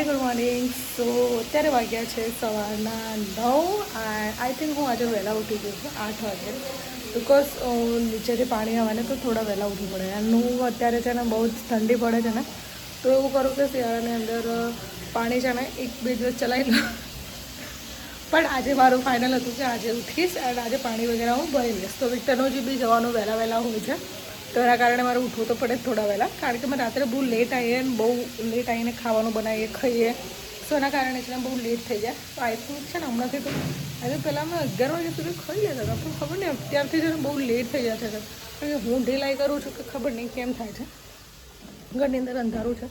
Very good morning સો અત્યારે વાગ્યા છે સવારના નવ આઈ થિંક હું આજે વહેલા ઉઠી છું આઠ વાગે. બિકોઝ નીચેથી પાણી આવવાને તો થોડા વહેલા ઉઠવું પડે. અને હું અત્યારે છે ને બહુ જ ઠંડી પડે છે ને, તો એવું કરું કે શિયાળાની અંદર પાણી છે ને એક બે દિવસ ચલાવી લઉં. પણ આજે મારું ફાઇનલ હતું કે આજે ઉઠીશ અને આજે પાણી વગેરે હું ભરી લઈશ. તો વિક્ટરનું જે બી જવાનું વહેલા વહેલા હોય છે તો એના કારણે મારે ઉઠવું તો પડે થોડા વહેલા. કારણ કે મેં રાત્રે બહુ લેટ આવીએ અને બહુ લેટ આવીને ખાવાનું બનાવીએ, ખાઈએ. સો એના કારણે છે ને બહુ લેટ થઈ જાય. તો આઈ છે ને હમણાંથી તો આજે પહેલાં મેં અગિયાર વાગ્યા સુધી ખાઈ લેતા હતા, પણ ખબર નહીં, અત્યારથી છે ને બહુ લેટ થઈ જાય છે કારણ કે હું ઢીલાઈ કરું છું કે ખબર નહીં કેમ થાય છે. ઘરની અંદર અંધારું છે.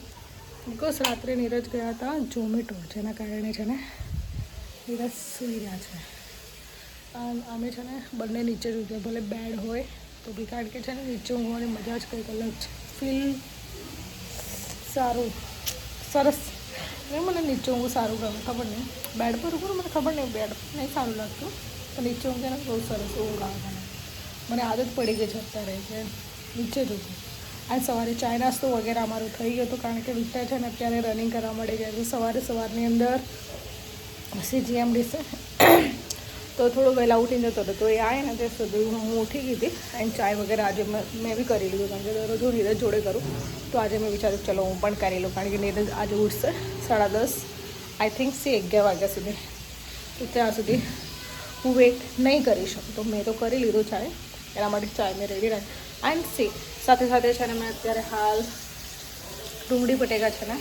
બિકોઝ રાત્રે નીરજ ગયા હતા ઝોમેટો, જેના કારણે છે ને નીરજ સુઈ રહ્યા છે. અમે છે ને બંને નીચે જ ઊંઘ્યા ભલે બેડ હોય તો બી કારણ કે છે ને, નીચે ઊંઘવાની મજા જ કંઈક અલગ છે. ફીલ સારું. સરસ. નહીં, મને નીચે ઊંઘું સારું ગમે, ખબર નહીં. બેડ પર ઊંઘું મને ખબર નહીં બેડ પર નહીં સારું લાગતું. પણ નીચે ઊંઘે ને, બહુ સરસ ઊંઘ આવે મને. આદત પડી ગઈ છે અત્યારે, કે નીચે જ ઊંઘું આજ સવારે ચાય નાસ્તો વગેરે અમારું થઈ ગયું હતું કારણ કે વિક્ટર છે ને, અત્યારે રનિંગ કરવા મળી ગયા સવારે સવારની અંદર સીજીએમડી છે તો થોડો વહેલા ઉઠીને જતો હતો. તો એ આવે ને તે સુધી હું ઉઠી ગઈ અને ચાય વગેરે આજે મેં બી કરી લીધું કારણ કે દરરોજ હું નીરજ જોડે કરું. તો આજે મેં વિચાર્યું ચલો હું પણ કરી લઉં કારણ કે નીરજ આજે ઉઠશે સાડા દસ આઈ થિંક સી અગિયાર વાગ્યા સુધી. તો ત્યાં સુધી હું વેઇટ નહીં કરી શકું. તો મેં તો કરી લીધું ચાય. એના માટે ચાય મેં રેડી રાખી. એન્ડ સી સાથે સાથે છે ને મેં અત્યારે હાલ ડુંગળી બટેકા છે ને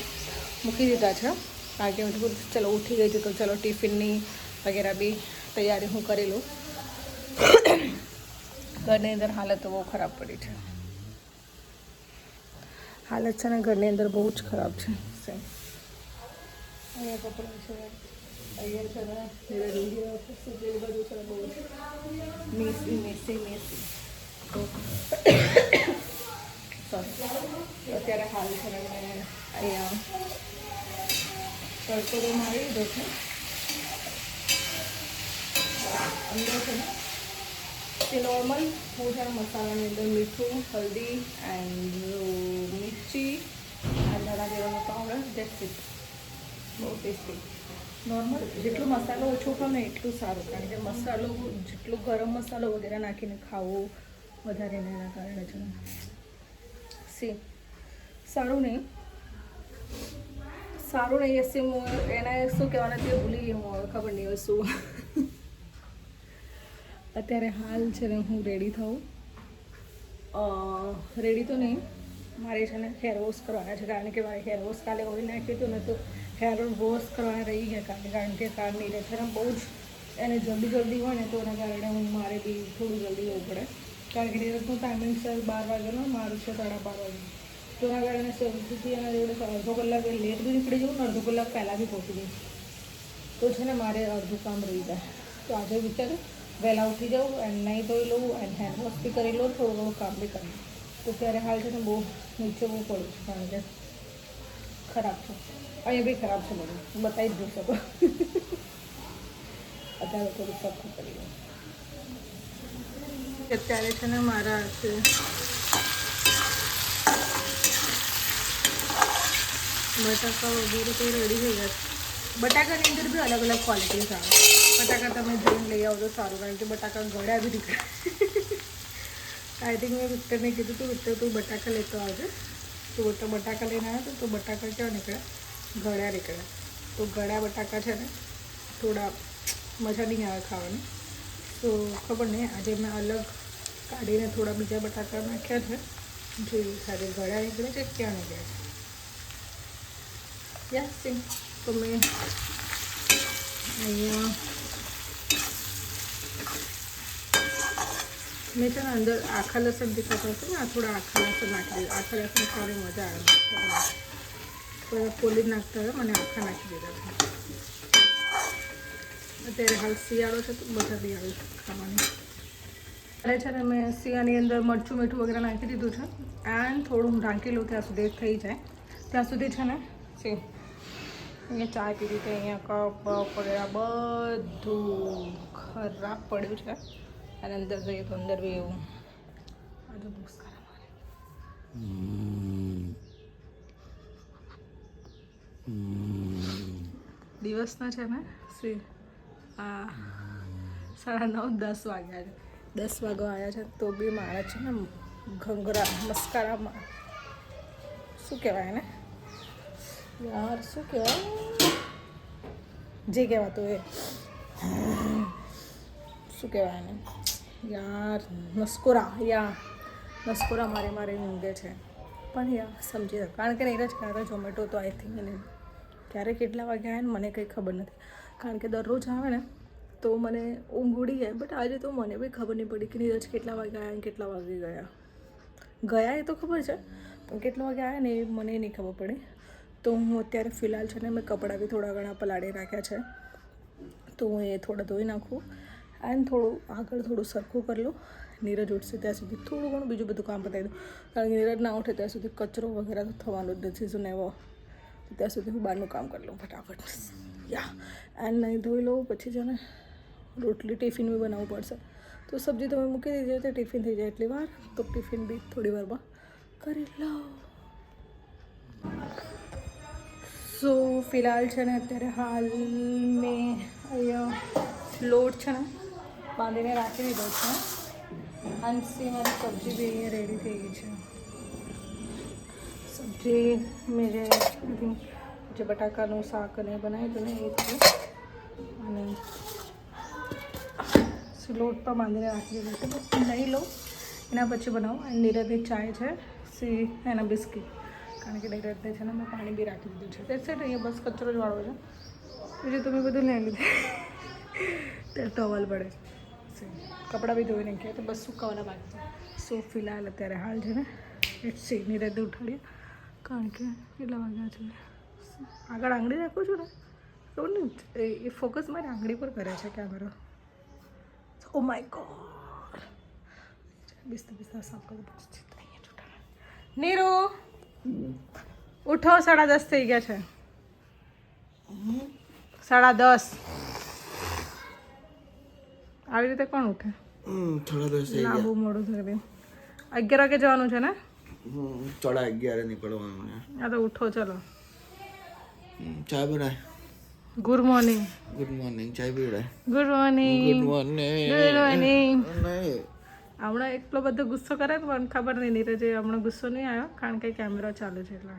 મૂકી દીધા છે. કારણ કે મેં ચલો ઉઠી ગઈ હતી તો ચલો ટિફિનની વગેરે બી તૈયારી હું કરી લઉં ઘરની અંદર હાલત બહુ ખરાબ પડી છે. હાલત છે ને ઘરની અંદર બહુ જ ખરાબ છે. અહીંયા કપડાં છે, અહીંયા છે બધું છે બહુ મેસી મેસી મેસી તો અત્યારે હાલ છે ને અહીંયા તડકો મારી દીધો છે. અંદર છે ને તે નોર્મલ હું છે મસાલાની અંદર મીઠું હલ્દી એન્ડ મિર્ચી એન્ડ ધાણા જીરાનો પાવડર ધેટ્સ ઇટ બહુ ટેસ્ટી નોર્મલ જેટલો મસાલો ઓછો ખાવને એટલું સારું, કારણ કે મસાલો જેટલો ગરમ મસાલો વગેરે નાખીને ખાવો વધારે એના કારણે છે. સી સારું નહીં. સારું નહીં એસી હું એને શું કહેવાના તે ભૂલી ગઈ હું ખબર નહીં શું. અત્યારે હાલ છે ને હું રેડી થઉં. રેડી તો નહીં. મારે છે ને હેર વોશ કરવાના છે, કારણ કે મારે હેર વોશ કાલે ઓઇલ નાખ્યું હતું ને તો હેર વોશ કરવાના રહી ગયા કાલે, કારણ કે કારની રહે. છે બહુ જ એને જલ્દી જલ્દી હોય ને તો એના કારણે હું મારે બી થોડું જલ્દી હોવું પડે. કારણ કે નિરતનું ટાઈમિંગ સર બાર વાગ્યાનો, મારું છે સાડા બાર વાગે તો એના કારણે સૌથી એના જોડે અડધો કલાક લેટ બી નીકળી જવું ને અડધો કલાક પહેલાં બી પહોંચી જવું. તો છે ને મારે અડધું કામ રહી જાય. તો આજે વિચાર્યું વહેલા ઉઠી જાઉં એન્ડ નહીં ધોઈ લઉં એન્ડ હેન્ડ વોશ બી કરી લઉં, થોડું ઘણું કામ બી કરી તો ત્યારે હાલ છે ને બહુ નીચે બહુ પડું છે કારણ કે ખરાબ છે. અહીંયા બી ખરાબ છે બધું. બતાવી જ દઉં શકો અત્યારે થોડું સરખું કરી લઉં અત્યારે છે ને મારા છે બટાકા વગેરે કંઈ રેડી થઈ ગયા છે. બટાકાની અંદર બી અલગ અલગ ક્વોલિટી આવે. બટાકા તમે જોઈને લઈ આવો તો સારું, કારણ કે બટાકા ગળ્યા બી નીકળે. આઈ થિંક મેં વિક્ટરને કીધું હતું વિક્ટર, તું બટાકા લેતો આવજે. તો વિક્ટર બટાકા લઈને આવ્યો તો બટાકા કેવા નીકળ્યા ગળ્યા નીકળ્યા તો ગળ્યા બટાકા છે ને, થોડા મજા નહીં આવે ખાવાની. તો ખબર નહીં, આજે મેં અલગ કાઢીને થોડા બીજા બટાકા નાખ્યા છે. જોઈએ સાથે ગળ્યા નીકળે છે ક્યાં નીકળે છે. યા સિંગ તો મેં અહીંયા મેં છે ને અંદર આખા લસણ દેખાતા હશે ને, આ થોડા આખા લસણ નાખી દીધા આખા લસણ ખાવાની મજા આવે. થોડા કોલી નાખતા હોય મને આખા નાખી દીધા અત્યારે હાલ શિયાળો છે તો બધા બી આવે ખાવાની. અરે છે ને મેં શિયાની અંદર મરચું મીઠું વગેરે નાખી દીધું છે. એન્ડ થોડું ઢાંકી લઉં ત્યાં સુધી થઈ જાય. ત્યાં સુધી છે ને સી અહીંયા ચા પીધી તો અહીંયા કપ પડેલા બધું ખરાબ પડ્યું છે અને અંદર જઈએ તો અંદર બી એવું આ તો. Mm. દિવસના છે ને, શ્રી, આ સાડા નવ, દસ વાગ્યા છે દસ વાગવા આવ્યા છે, તો બી મારા છે ને ઘંઘરા, મસ્કારામાં શું કહેવાય ને યાર, શું કહેવાય? જે કહેવાતું એ. શું કહેવાય એને? યાર નસ્કોરા યા નસ્કોરા મારે મારે ઊંઘે છે. પણ યા સમજી શકાય કારણ કે નહીં જ ક્યારે ઝોમેટો તો આઈ થિંક એને ક્યારે કેટલા વાગે આવ્યા ને મને કંઈ ખબર નથી. કારણ કે દરરોજ આવે ને તો મને ઊંઘ ઉડી જાય બટ આજે તો મને બી ખબર નહીં પડી કે નીરજ કેટલા વાગે આવ્યા કેટલા વાગે ગયા. ગયા એ તો ખબર છે, પણ કેટલા વાગે આવ્યા ને એ મને નહીં ખબર પડી. તો હું અત્યારે ફિલહાલ છે ને મેં કપડાં બી થોડા ઘણા પલાળી રાખ્યા છે. તો હું એ થોડા ધોઈ નાખું એન્ડ થોડું આગળ થોડું સરખું કરી લઉં. નીરજ ઉઠશે ત્યાં સુધી થોડું ઘણું બીજું બધું કામ પતાવી દઉં. કારણ કે નીરજ ના ઉઠે ત્યાં સુધી કચરો વગેરે તો થવાનો જ નથી, શું ત્યાં સુધી હું બહારનું કામ કરી લઉં ફટાફટ. યા એન્ડ નહીં ધોઈ લઉં, પછી છે ને રોટલી ટિફિન બી બનાવવું પડશે. તો સબ્જી તમે મૂકી દીધી તો ટિફિન થઈ જાય એટલી વાર. તો ટિફિન બી થોડી વારમાં કરી લઉં. સો ફિલહાલ છે ને અત્યારે હાલ મેં અહીંયા લોટ છે ને બાંધીને રાખી દીધો છે સી મારી સબ્જી બી અહીંયા રેડી થઈ ગઈ છે સબ્જી મેં જે જે બટાકાનું શાક અને બનાવ્યું હતું ને એ છે અને લોટ પણ બાંધીને રાખી દીધો છે નહીં લઉં એના પછી બનાવું અને નીરજની ચાય છે સી એના બિસ્કીટ કારણ કે નીરજને છે ને, મેં પાણી બી રાખી દીધું છે. તે સેટ અહીંયા બસ કચરો જ વાળો છે. બીજું તમે બધું લઈ લીધું. ત્યારે ટોવલ પડે. કપડાં બી ધોઈ નાખ્યા, તો બસ સુકાવાના બાકી છે. સો ફિલહાલ અત્યારે હાલ છે ને ઇટ્સ સી નીરજને ઉઠાડીએ. કારણ કે કેટલા વાગ્યા છે? આગળ આંગળી રાખું છું ને? ખબર નહીં, એ- ફોકસ મારી આંગળી પર કરે છે કેમેરો ઓ માય ગોડ બિસ્તા બિસ્તા સાફ કરું નીરુ! ઉઠો સાડા દસ થઈ ગયા છે. સાડા દસ. આવી રીતે કોણ ઉઠે? થોડા દિવસ થઈ ના બહુ મોડું થઈ ગયું અગિયાર વાગે જવાનું છે ને? થોડા અગિયારે નીકળવાનું છે. આ તો ઉઠો ચલો. ચા બનાય. Good morning good morning પીવડાય. Good morning good morning good morning નહીં હમણાં એટલો બધો ગુસ્સો કરે પણ મને ખબર નહીં નીરજે હમણાં ગુસ્સો નહીં આવ્યો કારણ કે કેમેરો ચાલુ છે એટલે.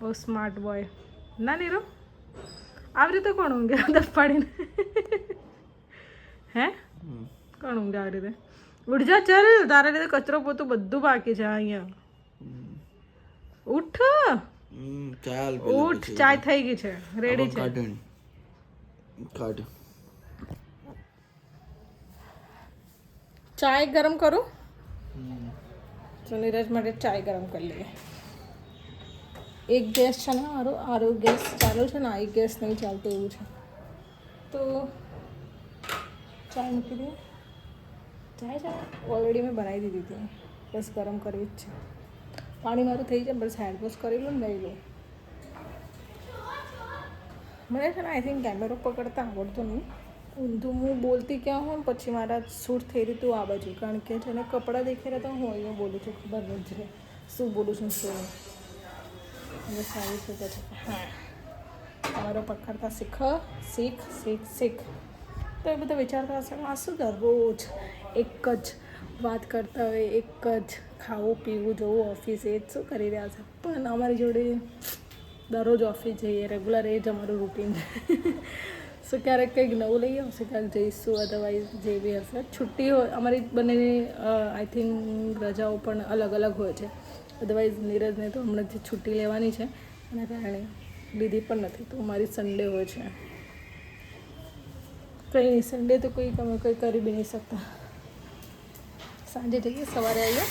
બહુ સ્માર્ટ બોય ના નીરુ? આવી રીતે કોણ ઊંઘે? આદત પાડીને હે? કોણ ઊંઘે આવી રીતે? ઉડજા ચાલ. તારા રીતે કચરો પોતું બધું બાકી છે અહીંયા. ઉઠ. ચાલ ઉઠ. ચાય થઈ ગઈ છે. રેડી છે. કાઢ ચાય ગરમ કરું? તો નીરજ માટે ચાય ગરમ કરી લઈએ. એક ગેસ છે ને મારો આરો ગેસ ચાલુ છે ને આ એક ગેસ નહીં ચાલતો એવું છે. તો ચાય મૂકી દઈએ. ચાય છે ઓલરેડી મેં બનાવી દીધી હતી. બસ ગરમ કરવી જ છે. પાણી મારું થઈ જાય બસ હેન્ડ વોશ કરી લઉં ને લઈ લઉં. મને છે ને આઈ થિંક કેમેરો પકડતા આવડતો નહીં. ઊંધું હું બોલતી ક્યાં હોઉં પછી મારા શૂટ થઈ રહ્યું હતું આ બાજુ. કારણ કે છે ને કપડાં દેખી રહ્યા તો હું અહીંયા બોલું છું, ખબર નથી રહે. શું બોલું છું, શું. હવે સારું છે પછી. હા. તમારો પકડતા શીખ શીખ શીખ શીખ. તો એ બધા વિચારતા હશે, આ શું દરરોજ એક જ વાત કરતા હોય, એક જ ખાવું, પીવું, જવું, ઓફિસ, એ જ શું કરી રહ્યા છે? પણ અમારી જોડે દરરોજ ઓફિસ જઈએ, રેગ્યુલર એ જ અમારું રૂટીન છે. સો ક્યારેક કંઈક નવું લઈ આવશે ક્યારેક જઈશું અધરવાઇઝ જે બી હશે. છુટ્ટી હોય, અમારી બંનેની આઈ થિંક રજાઓ પણ અલગ અલગ હોય છે. અધરવાઇઝ નીરજને તો હમણાં જે છુટ્ટી લેવાની છે એના કારણે લીધી પણ નથી, તો મારી સન્ડે હોય છે. કંઈ નહીં સન્ડે તો કોઈ તમે કંઈ કરી બી નહીં શકતા. સાંજે જઈએ, સવારે આવીએ.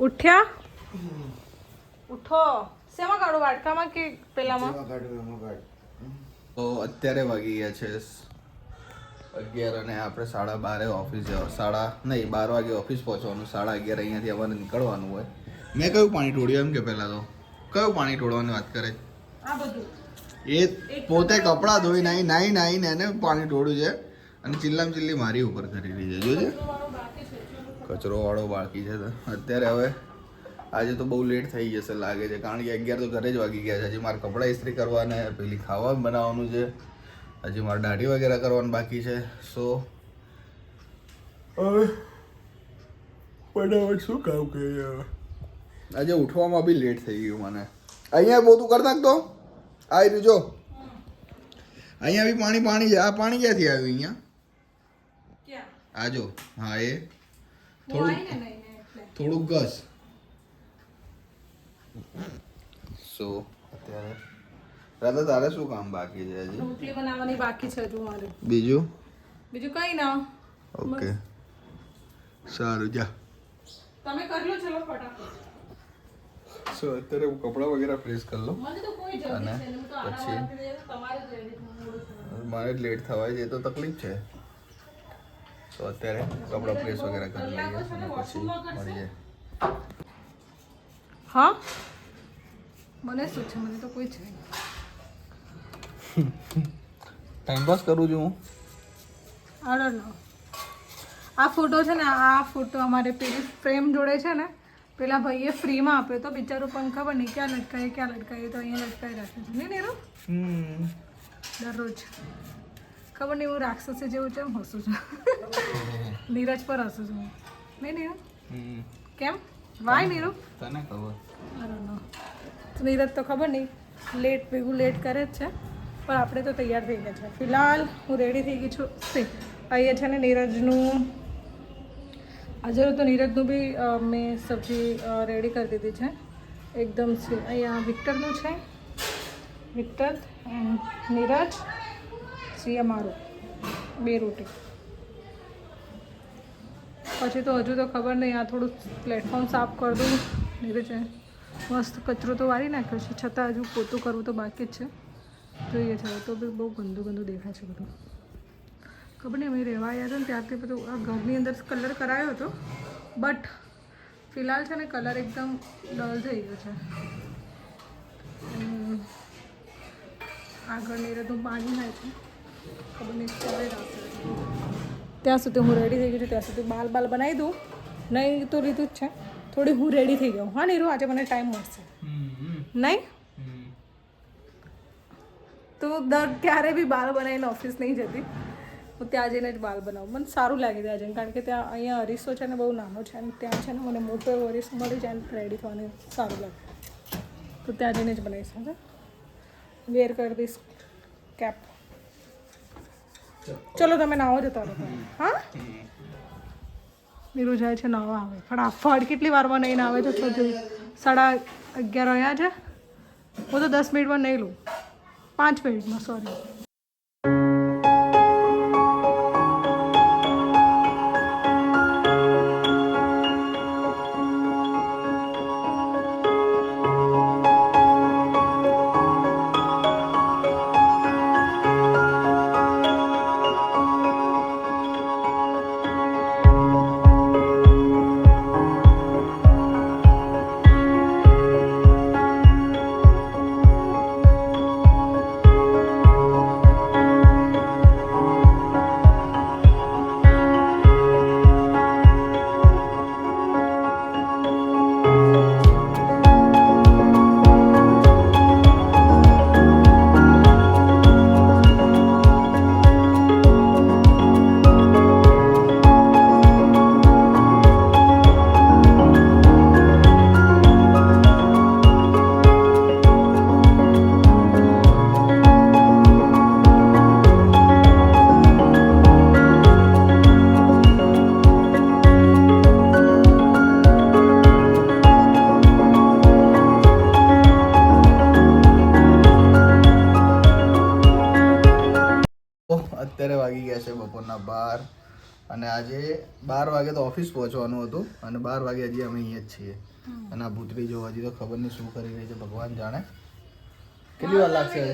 ઉઠ્યા? ઉઠો. શેમાં કાઢો વાટકામાં કે પેલામાં? એમાં કાઢ, એમાં કાઢ. તો અત્યારે વાગી ગયા છે અગિયાર અને આપણે સાડા બારે ઓફિસ જવા સાડા નહીં બાર વાગે ઓફિસ પહોંચવાનું. સાડા અગિયાર અહીંયાથી અમારે નીકળવાનું હોય. મેં કયું પાણી ઢોળ્યું એમ કે પહેલાં તો? કયું પાણી ઢોળવાની વાત કરે? એ પોતે કપડાં ધોઈ નાઈ નાઈ નાઈને એને પાણી ઢોળ્યું છે અને ચિલ્લામ ચિલ્લી મારી ઉપર કરી રહી છે. જોજે. કચરો વાળો બાકી છે તો. અત્યારે હવે આજે તો બહુ લેટ થઈ જશે લાગે છે. કારણ કે અગિયાર તો ઘરે જ વાગી ગયા છે. હજી મારે કપડાં ઇસ્ત્રી કરવાને પેલી ખાવા બનાવવાનું છે. હજી મારે દાઢી વગેરે કરવાનું બાકી છે. સો હવે ફટાફટ શું કામ કરીએ આજે ઉઠવામાં બી લેટ થઈ ગયું મને. અહીંયા પોતું કરી નાખતો આવી રહ્યું જો અહીંયા બી પાણી પાણી છે. આ પાણી ક્યાંથી આવ્યું અહીંયા? આજો હા એ. એટલે. થોડુંક ઘસ સો અત્યારે. રાધા તારે શું કામ બાકી છે હજી? રોટલી બનાવવાની બાકી છે હજુ મારે. બીજું? બીજું કઈ ના. ઓકે. સારું જા. તમે કરી લો ચલો ફટાફટ. સો અત્યારે હું કપડાં વગેરે પ્રેસ કરી લઉં? મને તો કોઈ અને પછી? મારે લેટ થવાય છે એ તો તકલીફ છે. તો અત્યારે કપડાં પ્રેસ વગેરે કરી લઈએ અને પછી મળીએ. હા? મને શું છે? મને તો કોઈ છે ટાઈમ પાસ કરું છું હું. આડો નો આ ફોટો છે ને આ ફોટો અમારે પેલી ફ્રેમ જોડે છે ને પેલા ભાઈએ ફ્રીમાં આપ્યો તો બિચારો પણ ખબર નહીં ક્યાં લટકાય ક્યાં લટકાય તો અહીંયા લટકાઈ રાખે છે. નહીં નીરુ? દરરોજ. ખબર નહીં હું રાક્ષસી જેવું છે હસું છું? નીરજ પર હસું છું. નહીં નહીં કેમ? વાય નીરુ? તને ખબર? નીરજ તો ખબર નહીં. લેટ ભેગું લેટ કરે જ છે. પણ આપણે તો તૈયાર થઈ ગયા છે ફિલહાલ હું રેડી થઈ ગઈ છું. સી અહીંયા છે ને નીરજનું આજે તો નીરજનું બી મેં સબ્જી રેડી કરી દીધી છે. એકદમ સી અહીંયા વિક્ટરનું છે. Victor and Neeraj. સી અમારું, બે રોટી. પછી તો હજુ તો ખબર નહીં, આ થોડું પ્લેટફોર્મ સાફ કરી દઉં. છે. મસ્ત કચરો તો વાળી નાખ્યો છે, છતાં હજુ પોતું કરવું તો બાકી જ છે. જોઈએ છે તો બી બહુ ગંદુ ગંદુ દેખાય છે બધું. ખબર નહીં, અમે રહેવા આવ્યા હતા ને ત્યારથી બધું, આ ઘરની અંદર કલર કરાયો હતો. બટ ફિલહાલ છે ને કલર એકદમ ડલ થઈ ગયો છે. આગળ તો પાણી થાય છે. ત્યાં સુધી હું રેડી થઈ ગઈ છું, ત્યાં સુધી બાલ બાલ બનાવી દઉં. નહીં તો લીધું જ છે. થોડી હું રેડી થઈ ગયું. હા, નીરુ, આજે મને ટાઈમ મળશે. નહીં? તો દર ક્યારે બી બાલ બનાવીને ઓફિસ નહીં જતી હું ત્યાં જઈને જ બાલ બનાવું. મને સારું લાગે ત્યાં જઈને, કારણ કે ત્યાં અહીંયા અરીસો છે ને બહુ નાનો છે અને ત્યાં છે ને મને મોટો એવો અરીસો મળી જાય ને રેડી થવાનું સારું લાગે. તો ત્યાં જઈને જ બનાવીશ વેર કરી દઈશ કેપ ચલો તમે નાહો જતા રહો. હા? નીરુ જાય છે નાવા આવે. ફટાફટ. કેટલી વારમાં નહીં આવે છે, તો સાડા અગિયાર વાગ્યા છે. હું તો દસ મિનિટમાં નહીં લઉં. પાંચ મિનિટમાં સોરી બાર વાગે તો ઓફિસ પહોંચવાનું હતું અને બાર વાગે હજી અમે અહીંયા જ છીએ. અને આ ભૂતરી જો હજી તો ખબર નહીં શું કરી રહી છે ભગવાન જાણે. કેટલી વાર લાગશે? નહીં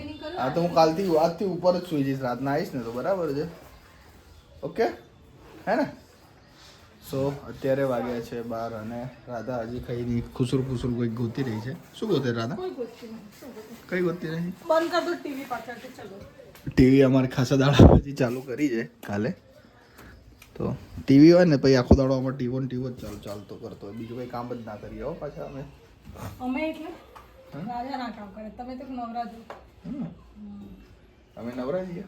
નહીં હા તો હું કાલથી આજથી ઉપર જ સુઈ જઈશ રાતના આવીશ ને તો બરાબર છે. ઓકે? હે ને? સો અત્યારે વાગ્યા છે બાર અને રાધા હજી ખાઈને ખુસુર ખુસુર કોઈ ગોતી રહી છે. શું ગોતે રાધા? કોઈ નહીં? કઈ ગોતી રહી બંધ કર દો ટીવી પાછળ ચલો. ટીવી અમારે ખાસા દાડા પછી ચાલુ કરી છે કાલે. તો ટીવી હોય ને પછી આખો દાડો અમારે ટીવો ને ટીવો જ ચાલુ ચાલતો કરતો હોય. બીજું કંઈ કામ જ ના કરીએ હો પાછા અમે. અમે એટલે? રાજા ના કામ કરે. તમે તો નવરા છો અમે નવરા છીએ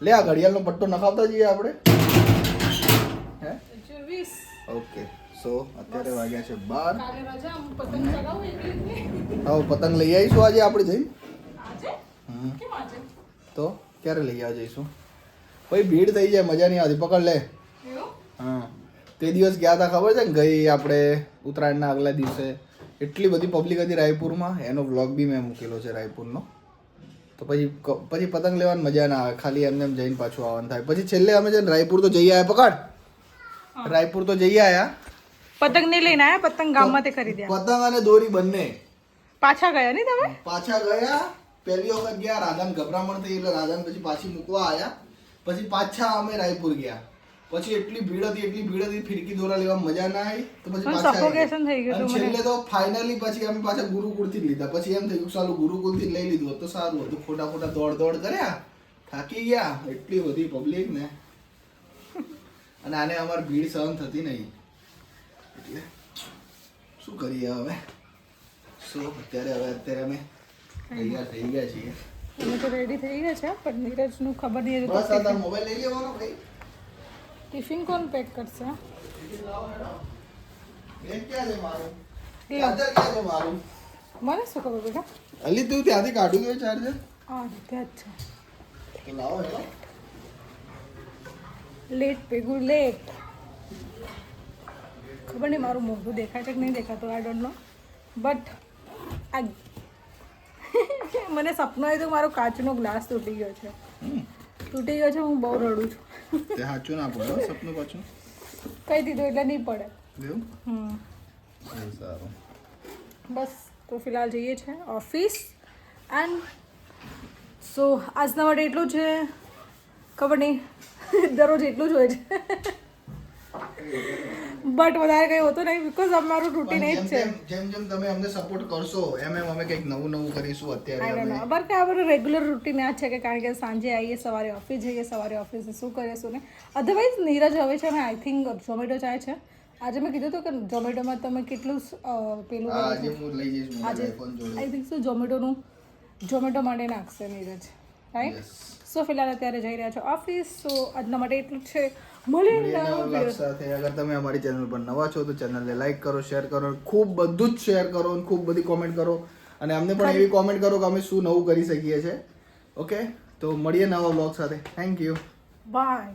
લે આ ઘડિયાળનો પટ્ટો નખાવતા જઈએ આપણે. હે? ઓકે. સો અત્યારે વાગ્યા છે બાર. હું પતંગ લઈ આવીશું આજે આપણે જઈ તો ક્યારે લઈ આવવા જઈશું? પછી ભીડ થઈ જાય મજા નહીં આવતી. પકડ લે. હા. તે દિવસ ગયા હતા ખબર છે ને? ગઈ આપણે ઉત્તરાયણના આગલા દિવસે. એટલી બધી પબ્લિક હતી રાયપુરમાં. એનો વ્લોગ બી મેં મૂકેલો છે રાયપુરનો. તો પછી પછી પતંગ લેવાની મજા ના આવે. ખાલી એમને એમ જઈને પાછું આવવાનું થાય. પછી છેલ્લે અમે છે ને રાયપુર તો જઈ આવ્યા પકડ. રાયપુર તો જઈ આવ્યા પતંગ ને લઈને આવ્યા પતંગ ગામમાંથી ખરીદ્યા. પતંગ અને દોરી બંને. પાછા ગયા નહીં તમે? પાછા ગયા. પહેલી વખત ગયા રાધાને ગભરામણ થઈ એટલે રાધાને પછી પાછી મૂકવા આવ્યા પછી પાછા અમે રાયપુર ગયા. પછી એટલી ભીડ હતી એટલી ભીડ હતી ફિરકી દોરા લેવા મજા ના આવી તો પછી પાછા. છેલ્લે તો ફાઇનલી પછી અમે પાછા ગુરુકુળથી જ લીધા. પછી એમ થયું સારું ગુરુકુળથી લઈ લીધું તો સારું હતું. ખોટા ખોટા દોડ દોડ કર્યા થાકી ગયા. એટલી બધી પબ્લિક ને. અને આને અમારી ભીડ સહન થતી નહીં. એટલે શું કરીએ હવે? સો અત્યારે હવે અત્યારે અમે અમે તો રેડી થઈ ગયા છે પણ નીરજનું ખબર નહીં બસ આ મોબાઈલ લઈ લેવાનો ભાઈ. ટિફિન કોણ પેક કરશે? મને શું ખબર બેટા? અલી તું ત્યાંથી કાઢું ચાર્જર હા ત્યાં જ છે. લાવો લેટ ભેગું લેટ ખબર નહીં મારું મોઢું દેખાય છે કે નહીં દેખાતું આઈ ડોન્ટ નો બટ આ મને સપનું આવ્યું હતું મારો કાચનો ગ્લાસ તૂટી ગયો છે. તૂટી ગયો છે હું બહુ રડું છું. તે સાચું ના પડે સપનું પાછું. કહી દીધું એટલે નહીં પડે. હમ. સારું બસ તો ફિલહાલ જઈએ છે ઓફિસ. એન્ડ સો આજના માટે એટલું છે. ખબર નહીં. દરરોજ એટલું જ હોય છે. બટ વધારે કંઈ હોતું નહીં બીકોઝ અમારું રૂટીન એ જ છે. જેમ જેમ તમે અમને સપોર્ટ કરશો એમ એમ અમે કંઈક નવું નવું કરીશું અત્યારે અમે. બટ કે આપણું રેગ્યુલર રૂટીન આ છે કે કારણ કે સાંજે આવીએ સવારે ઓફિસ જઈએ સવારે ઓફિસે શું કરીએ શું નહીં. અધરવાઇઝ નીરજ હવે છે ને આઈ થિંક ઝોમેટો ચાય છે. આજે મેં કીધું હતું કે ઝોમેટોમાં તમે કેટલું પેલું આજે હું લઈ જઈશ આજે આઈ થિંક શું ઝોમેટોનું ઝોમેટો માટે નાખશે નીરજ. રાઈટ સો ફિલહાલ અત્યારે જઈ રહ્યા છો ઓફિસ સો આજના માટે એટલું જ છે. સાથે. અગર તમે અમારી ચેનલ પર નવા છો તો ચેનલને લાઈક કરો શેર કરો ખૂબ બધું જ શેર કરો અને ખૂબ બધી કોમેન્ટ કરો. અને અમને પણ એવી કોમેન્ટ કરો કે અમે શું નવું કરી શકીએ છીએ. ઓકે તો મળીએ નવા બ્લોગ સાથે. Thank you bye